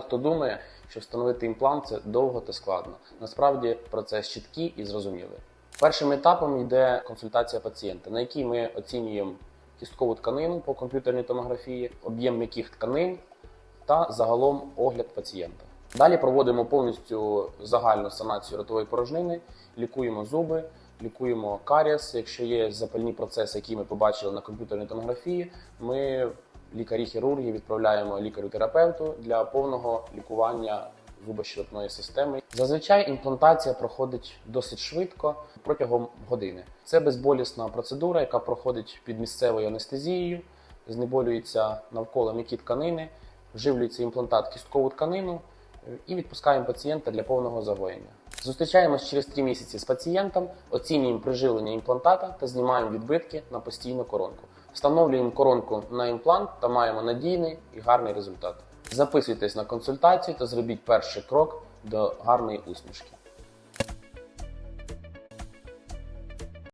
Хто думає, що встановити імплант це довго та складно. Насправді процес чіткий і зрозумілий. Першим етапом йде консультація пацієнта, на якій ми оцінюємо кісткову тканину по комп'ютерній томографії, об'єм м'яких тканин та загалом огляд пацієнта. Далі проводимо повністю загальну санацію ротової порожнини, лікуємо зуби, лікуємо карієс. Якщо є запальні процеси, які ми побачили на комп'ютерній томографії, ми лікарі-хірурги відправляємо лікарю-терапевту для повного лікування зубощелепної системи. Зазвичай імплантація проходить досить швидко протягом години. Це безболісна процедура, яка проходить під місцевою анестезією, знеболюються навколо м'які тканини, вживлюється імплантат кісткову тканину е, і відпускаємо пацієнта для повного загоєння. Зустрічаємось через 3 місяці з пацієнтом, оцінюємо приживлення імплантата та знімаємо відбитки на постійну коронку. Встановлюємо коронку на імплант та маємо надійний і гарний результат. Записуйтесь на консультацію та зробіть перший крок до гарної усмішки.